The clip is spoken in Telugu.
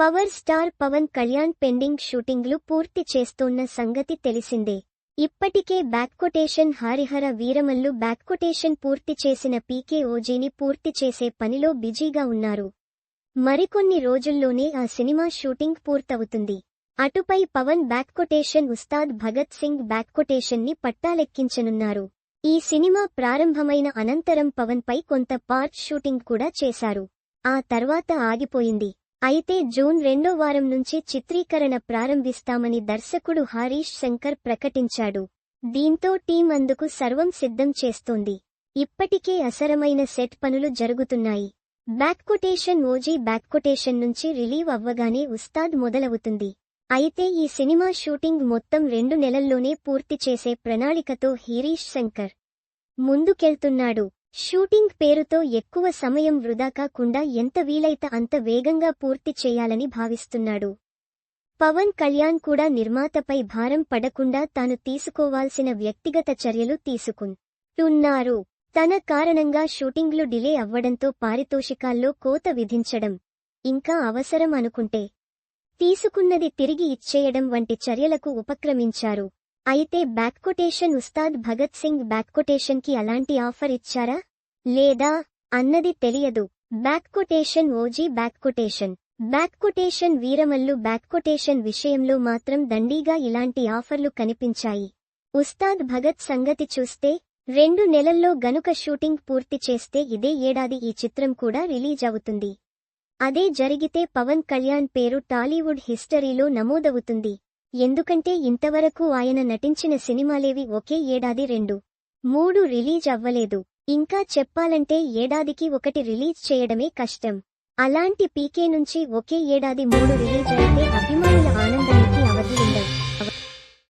Power star Pawan Kalyan pending షూటింగ్లు పూర్తి చేస్తోన్న సంగతి తెలిసిందే. ఇప్పటికే బ్యాక్కొటేషన్ హరిహర వీరమల్లు బ్యాక్కొటేషన్ పూర్తి చేసిన పీకే ఓజీని పూర్తి చేసే పనిలో బిజీగా ఉన్నారు. మరికొన్ని రోజుల్లోనే ఆ సినిమా షూటింగ్ పూర్తవుతుంది. అటుపై పవన్ బ్యాక్కొటేషన్ ఉస్తాద్ భగత్ సింగ్ బ్యాక్కొటేషన్ని పట్టాలెక్కించనున్నారు. ఈ సినిమా ప్రారంభమైన అనంతరం పవన్ పై కొంత పార్ట్ షూటింగ్ కూడా చేశారు. ఆ తర్వాత ఆగిపోయింది. అయితే జూన్ రెండో వారం నుంచి చిత్రీకరణ ప్రారంభిస్తామని దర్శకుడు హరీష్ శంకర్ ప్రకటించాడు. దీంతో టీం అందుకు సర్వం సిద్ధం చేస్తోంది. ఇప్పటికే అసరమైన సెట్ పనులు జరుగుతున్నాయి. బ్యాక్కొటేషన్ ఓజీ బ్యాక్కొటేషన్ నుంచి రిలీవ్ అవ్వగానే ఉస్తాద్ మొదలవుతుంది. అయితే ఈ సినిమా షూటింగ్ మొత్తం రెండు నెలల్లోనే పూర్తి చేసే ప్రణాళికతో హరీష్ శంకర్ ముందుకెళ్తున్నాడు. షూటింగ్ పేరుతో ఎక్కువ సమయం వృధా కాకుండా ఎంత వీలైతే అంత వేగంగా పూర్తి చేయాలని భావిస్తున్నాడు. పవన్ కళ్యాణ్ కూడా నిర్మాతపై భారం పడకుండా తాను తీసుకోవాల్సిన వ్యక్తిగత చర్యలు తీసుకుంటున్నారు తన కారణంగా షూటింగ్లు డిలే అవ్వడంతో పారితోషికాల్లో కోత విధించడం ఇంకా అవసరం అనుకుంటే తీసుకున్నది తిరిగి ఇచ్చేయడం వంటి చర్యలకు ఉపక్రమించారు. అయితే బ్యాక్కొటేషన్ ఉస్తాద్ భగత్ సింగ్ బ్యాక్కొటేషన్కి అలాంటి ఆఫర్ ఇచ్చారా? లేదా? అన్నది తెలియదు. బ్యాక్కొటేషన్ ఓజీ బ్యాక్కొటేషన్ బ్యాక్కొటేషన్ వీరమల్లు బ్యాక్కొటేషన్ విషయంలో మాత్రం దండీగా ఇలాంటి ఆఫర్లు కనిపించాయి. ఉస్తాద్ భగత్ సంగతి చూస్తే రెండు నెలల్లో గనుక షూటింగ్ పూర్తి చేస్తే ఇదే ఏడాది ఈ చిత్రం కూడా రిలీజ్ అవుతుంది. అదే జరిగితే పవన్ కళ్యాణ్ పేరు టాలీవుడ్ హిస్టరీలో నమోదవుతుంది. ఎందుకంటే ఇంతవరకు ఆయన నటించిన సినిమాలేవి ఒకే ఏడాది రెండు. మూడు రిలీజ్ అవ్వలేదు. ఇంకా చెప్పాలంటే ఏడాదికి ఒకటి రిలీజ్ చేయడమే కష్టం. అలాంటి పీకే నుంచి ఒకే ఏడాది మూడు రిలీజ్ అయితే అభిమానుల ఆనందానికి అవధి ఉండదు.